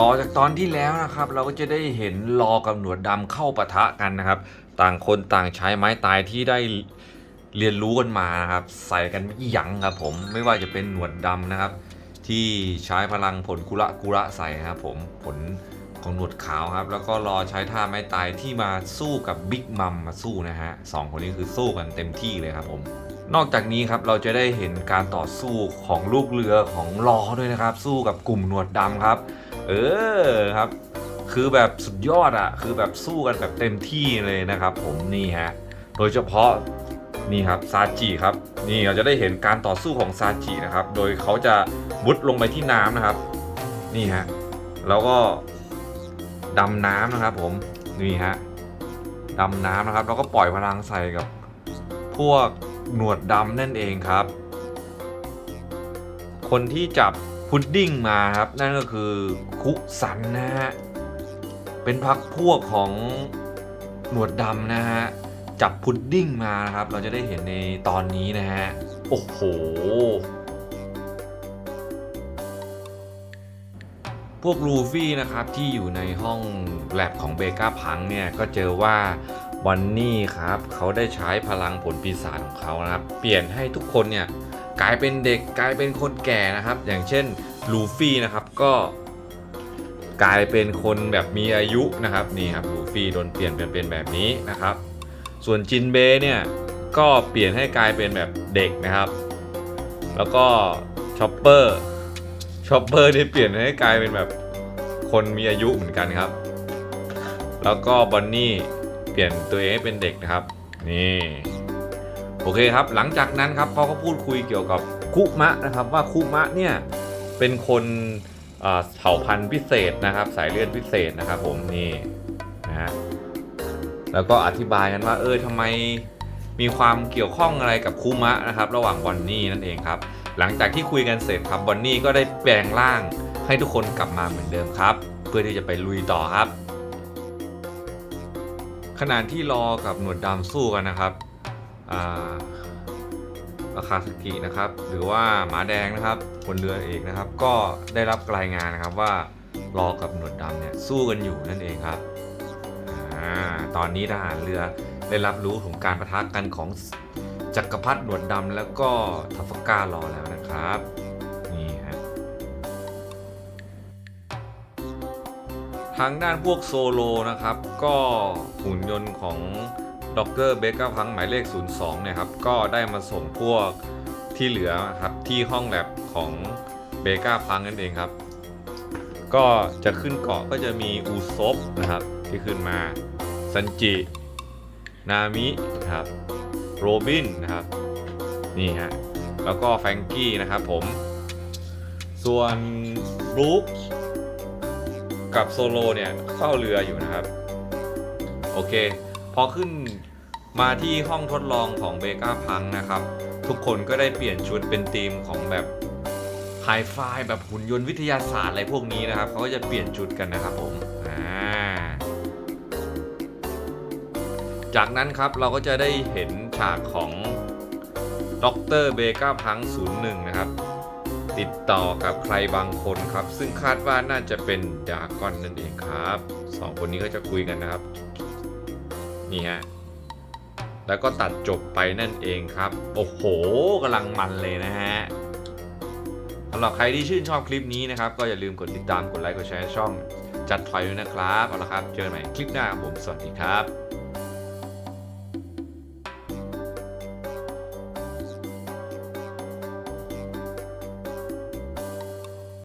ต่อจากตอนที่แล้วนะครับ เราก็จะได้เห็นรอกับหนวดดำเข้าปะทะกันนะครับ ต่างคนต่างใช้ไม้ตายที่ได้เรียนรู้กันมานะครับ ใส่กันไม่ยั้งครับผมไม่ว่าจะเป็นหนวดดำนะครับ ที่ใช้พลังผลกุระกุระใส่นะครับผมผลของหนวดขาวครับ แล้วก็รอใช้ท่าไม้ตายที่มาสู้กับบิ๊กมัมมาสู้นะฮะสองคนนี้คือสู้กันเต็มที่เลยครับผมนอกจากนี้ครับเราจะได้เห็นการต่อสู้ของลูกเรือของลอด้วยนะครับ สู้กับกลุ่มหนวดดำครับ เออครับ คือแบบสุดยอดอะคือแบบสู้กันแบบเต็มที่เลยนะครับ ผมนี่ฮะโดยเฉพาะนี่ครับซาจิครับนี่เราจะได้เห็นการต่อสู้ของซาจินะครับ โดยเขาจะมุดลงไปที่น้ำนะครับ นี่ฮะแล้วก็ดำน้ำนะครับ ผมนี่ฮะดำน้ำนะครับ แล้วก็ปล่อยพลังใส่กับพวกหนวดดำนั่นเองครับ คนที่จับ พุดดิ้งมาครับ นั่นก็คือคุสันนะฮะ เป็นพักพวกของหนวดดำนะฮะ จับพุดดิ้งมานะครับ เราจะได้เห็นในตอนนี้นะฮะ โอ้โห พวกลูฟี่นะครับที่อยู่ในห้องแลบของเบก้าพังเนี่ย ก็เจอว่าวันนี้ครับ เขาได้ใช้พลังผลปีศาจของเขานะครับ เปลี่ยนให้ทุกคนเนี่ย กลายเป็นเด็กกลายเป็นคนแก่นะครับ อย่างเช่นลูฟี่นะครับก็ กลายเป็นคนแบบมีอายุนะครับนี่ครับลูฟี่โดนเปลี่ยนเป็นเป็นแบบนี้นะครับ ส่วนจินเบย์เนี่ยก็เปลี่ยนให้กลายเป็นแบบเด็กนะครับ แล้วก็ชอปเปอร์ชอปเปอร์ได้เปลี่ยนให้กลายเป็นแบบคนมีอายุเหมือนกันครับ แล้วก็บอนนี่เปลี่ยนตัวเองให้เป็นเด็กนะครับ นี่ โอเคครับ หลังจากนั้นครับเขาก็พูดคุยเกี่ยวกับคุมะนะครับว่าคุมะเนี่ยเป็นคนเผ่าพันธุ์พิเศษนะครับ สายเลือดพิเศษนะครับ ผมนี่นะฮะแล้วก็อธิบายกันว่าเออทำไมมีความเกี่ยวข้องอะไรกับคุมะนะครับ ระหว่างบอนนี่นั่นเองครับ หลังจากที่คุยกันเสร็จครับบอนนี่ก็ได้แปลงร่างให้ทุกคนกลับมาเหมือนเดิมครับ เพื่อที่จะไปลุยต่อครับ ขณะที่รอกับหนวดดำสู้กันนะครับ อาคาสกินะครับ หรือว่าหมาแดงนะครับบนเรือเอกนะครับ ก็ได้รับรายงานนะครับว่ารอกับหนวดดำเนี่ยสู้กันอยู่นั่นเองครับอตอนนี้ทหารเรือได้รับรู้ถึงการประทะกันของจักรพรรดิหนวดดำแล้วก็ทัฟก้ารอแล้วนะครับนี่ฮะทางด้านพวกโซโลนะครับ ก็หุ่นยนต์ของ ด็อกเกอร์เบเกอร์พังหมายเลข 02เนี่ยครับก็ได้มาส่งพวกที่เหลือครับที่ห้องแลบของเบเกอร์พังนั่นเองครับ ก็จะขึ้นเกาะก็จะมีอูซบนะครับที่ขึ้นมาซันจินามินะครับโรบินนะครับนี่ฮะแล้วก็แฟงกี้นะครับผมส่วนบรูคกับโซโลเนี่ยเฝ้าเรืออยู่นะครับ โอเค พอขึ้นมาที่ห้องทดลองของเบก้าพังนะครับ ทุกคนก็ได้เปลี่ยนชุดเป็นธีมของแบบไฮไฟแบบหุ่นยนต์วิทยาศาสตร์อะไรพวกนี้นะครับเขาก็จะเปลี่ยนชุดกันนะครับผมอ่าจากนั้นครับเราก็จะได้เห็นฉากของด็อกเตอร์เบก้าพัง01นะครับ ติดต่อกับใครบางคนครับ ซึ่งคาดว่าน่าจะเป็นดากอนนั่นเองครับสองคนนี้ก็จะคุยกันนะครับ นี่ฮะ แล้วก็ตัดจบไปนั่นเองครับ โอ้โหกำลังมันเลยนะฮะสำหรับใครที่ชื่นชอบคลิปนี้นะครับ ก็อย่าลืมกดติดตามกดไลค์กดแชร์ช่องจัดถอยด้วยนะครับ เอาละครับ เจอกันใหม่คลิปหน้าผม สวัสดีครับ